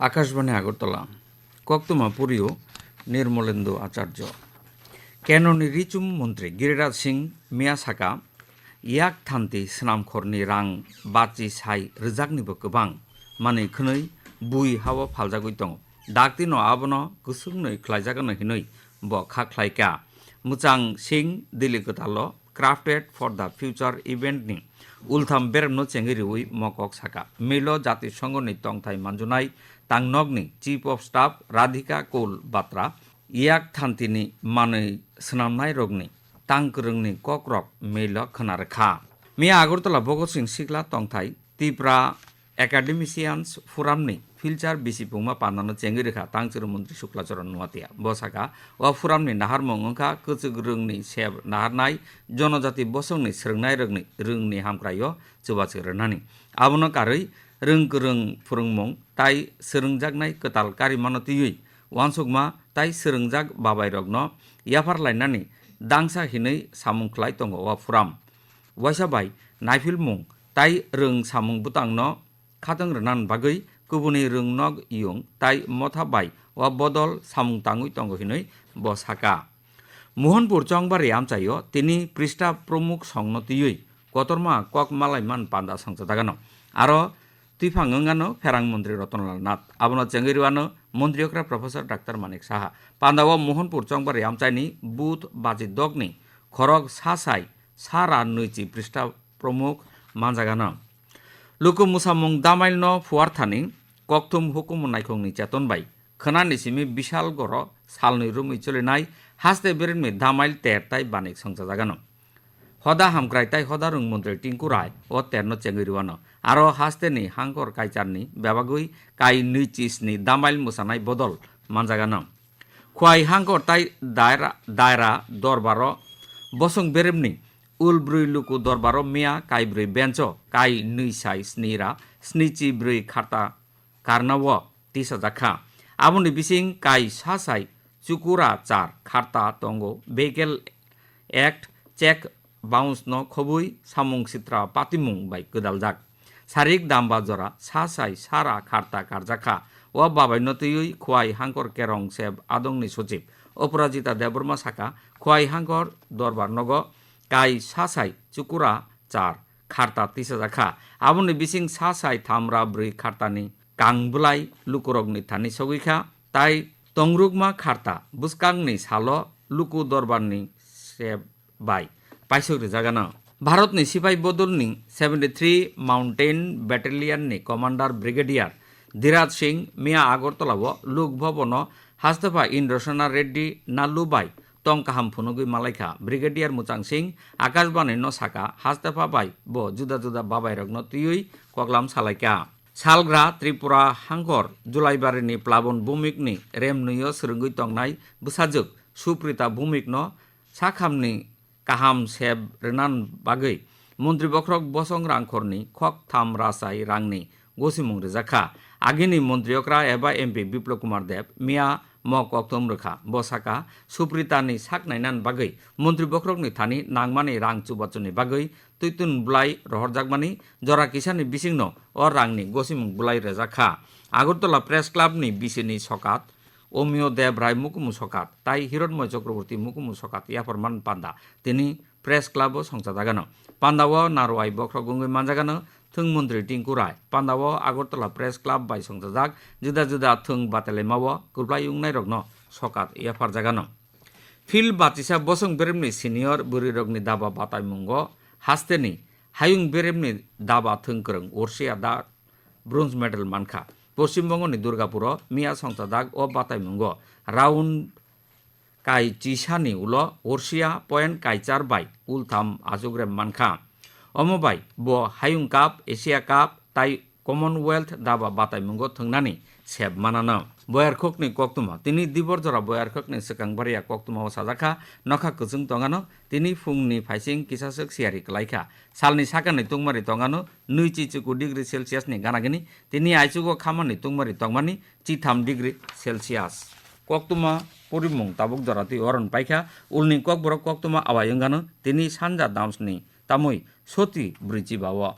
আকাশবাণী আগরতলা কক্তমা পুরীয় নির্মলেন্দু আচার্য কেননি রিচুম মন্ত্রী গিরিরাজ সিং মিয়াসাকা ইয়াক থান্তি স্নামখরনি রাং বাচি সাই রেজাকনি গবাং মানে খনই বুই হাওয়া ফালজাগুই দাক্তি ন আবন গুসুমনৈ নই খ্লাইজাগান হিনই ব খাখ্লাইকা মুচাং সিং દિલીકો તાલો crafted for the future event নি। উলথাম বেরম চেঙ্গিরি উই মকক সাকা। মিল জাতিসংঘ নি টংথাই মাঞ্জুনাই তাং নগ্নি চিফ অফ স্টাফ রাধিকা কোল বাত্রা। ইয়াক থান্তিনি মানই স্নামনাই রগ্নি তাং কৃংনি কক রক মিল খনার খা। মিয়া আগরতলা ভগৎ সিং শিখলা টংথাই তিপ্রা একাডেমিসিয়ানস ফোরামনি 필잘 미시봉마 반나는 쟁그리카 당처로 문드리 শুক্লাচরণ নোয়াতিয়া বসাকা ওয়াফুরামনি নাহার মংখা কচুগ রংনি সেব নাহারনাই জনজাতি বসংনি স্রংনাই রংনি রংনি হামক্রাইও চুবাচি রনানি আবনো কারই রং গরং ফুরংমং, তাই সরংজাকনাই কতাল কারিমানতিয়ই ওয়ানসুকমা, তাই সরংজাক বাবাই রগ্ন। ইয়াফার লাইনানি দাংসা হিনৈ সামুংখ্লাই তঙ্গ ওয়াফুরাম ওয়াইসাবাই, নাইফিল মুং, তাই রং সামুং বুতাংন। খাতং রনান বাগৈ কুবুনি রং kubuni rungnog yung tai mothabai wa bodol samung tangui tonghinoi bosaka Mohanpur চংবারে আমচাইও তিনি পৃষ্ঠা প্রমুখ সংনতিয়ই। কতর্মা কক মালাইমান পান্দা সংসা থাকানো আরও তুইফাং অঙ্গানো ফেরাং মন্ত্রী রতনলাল নাথ। আবনো চেঙ্গিরিওয়ানো মন্ত্রী অকরা প্রফেসর ডাক্তার মানিক সাহা। পান্দাব মোহনপুর চংবারে আমচাইনি বুথ বাজি দগ্নি খরক সাসাই সারা নৈচি পৃষ্ঠা প্রমুখ মাঞ্জাগানো লুকু মুসামুং দামাইল ন ফুয়ারথানি ককথুম হুকুম নাইখংনি চেতনবাই খনানিসিমি বিশাল গড়, সালনি রুমি চলিনাই হাসতে বেরেনমি ধামাইল তের তাই বানিক সংসা জাগানো। হদা হামক্রাই তাই হদা রং মন্ত্রী টিঙ্কু রায়, ও তেরনো চেঙ্গিরিওয়ান আরও হাসতে নি হাঙ্কর কাইচারনি ব্যবাগুই, কাই নুই চিসনি দামাইল মশানাই বদল মানজাগানো খুয়াই হাঙ্কর তাই দায়রা দায়রা দরবার বসং বেরেমনি, উল ব্রুই লুকু দরবার মেয়া কাইব্রুই বেঞ্চ, কাই নুই সাই স্নিরা, স্নিচি ব্রুই খাতা गार्नव तीस जाखा आबुनि কাই काई सासाई चुकुरा चार खारता तंगो बेगेल एक्ट चेक बाउंस न खबुई सामुं सित्रा पातिमुं बाई गोदाल जाक শারীরিক জরা, সা সাই, সারা খার্তা কারজাখা। ও বাবাই নতুই খোয়াই হাঙ্কর কেরং সেব আদংনি সচিব। অপরাজিতা দেববর্মা সাকা খোয়াই হাঙ্কর দরবার নগ। কাই সা সাই, চুকুরা চার, খার্তা তিসা জাখা আবনি সা সাই, থামরা ব্রী খার্তানি কাংবুলাই লুকুরগনি থানি সগৈখা তাই তংরুগমা খারতা বুসকাংনি সালো লুকু দরবারনি সেব বাই পাইসরি জাগানো। ভারতনি সিপাই বদলনি সেভেন্টি থ্রি মাউন্টেন ব্যাটালিয়ননি কমান্ডার ব্রিগেডিয়ার ধীরাজ সিং, মিয়া আগরতলাও লুক ভবন হাস্তফা ইন্দ্রসেনা রেড্ডি নাল্লুবাই টং কাহাম ফুনুগুই মালাইখা ব্রিগেডিয়ার মুচাং সিং, আকাশবাণী ন সাকা হাস্তফা বাই ব, জুদা জুদা বাবাই রগ্ন তুই কগলাম সালাইকা সালগ্রা, ত্রিপুরা, হাঙ্গর জুলাইবারিনি প্লাবন ভূমিকনি রেম নুয় সরঙ্গুই তংনাই বুসাজুক, সুপ্রিতা ভূমিকন সাখামনি, কাহাম, সেব, রেনান বাগৈ, মন্ত্রী বক্রক বসং রাংখরনি খক, থাম, রাসাই, রাংনি, গসিমুং, রেজাখা, আগিনি মন্ত্রীয়করা, এবা, এমপি, বিপ্লব কুমার দেব, মিয়া ম কক্তম রেখা। বসাকা, সুপ্রিতানি সাকনাইনান বাগৈ। মন্ত্রী বক্রকনি থানি, নাংমানি রাং চুবাচনি বাগৈ। তুইতুন বুলাই রহরজাকমানি জরা কিসানি বিসিংন অ রাংনি গসিমুং বুলাই রেজাখা আগরতলা প্রেস ক্লাব ক্লাবনি বিসিনি সকাত অমিয় দেব রায় মুকুমু সকাত তাই হিরণময় চক্রবর্তী মুকুমু সকাত ইয়াফরমান পান্দা তিনি প্রেস ক্লাবও সংসাদাগানো পান্দাও নারোয়াই বক্র গঙ্গৈ মানজাগানো। থং থুংমন্ত্রী টিঙ্কু রায় পান্ডাও আগরতলা প্রেস ক্লাব বাই সংসাজাক জুদা জুদা থুং বাতালেমাও কুরপ্লাই ইউংনাই রগ্ন, সকাত ইয়াফার জাগানো। ফিল বাতিসা বসং বেরেমনি সিনিয়র, বুড়ি রগ্নি দাবা বাতাই মঙ্গ, হাস্তেনি, হায়ুং বেরেমনি দাবা থুংকরং ওরসিয়া দা ব্রোঞ্জ মেডেল মানখা। পশ্চিমবঙ্গনি দুর্গাপুর, মিয়া সংসাদাগ ও বাতাই মঙ্গ রাউন্ড কাই চিসানি উল ওরশিয়া পয়েন্ট কাইচার বাই উলথাম আজুগ্রেম মানখা। ব হায়ুং কাপ, এশিয়া কাপ, তাই কমনওয়েলথ দাবা বাতাই মুঙ্গ থংনানি, সেব মানানো। বয়ারখকনি কক্তুমা, তিনি দিবর দিবরজরা বয়ারখকনি সেকাংবারিয়া কক্তুমা সাজাখা, নখা কুচুং তঙ্গানো তিনি ফুংনি ফাইসিং কিসাসক সিয়ারি কলাইখা। সালনি সাকানি তুংমারি তঙ্গানো নুই চিচুকু ডিগ্রি সেলসিয়াসনি গানাগিনি, তিনি আইচুগো খামানি তুংমারি তংমানি, চিথাম degree Celsius. koktuma porimung tabuk dorati oron paikha ulni kokborok koktuma তামুই সতী বৃজি বাবা।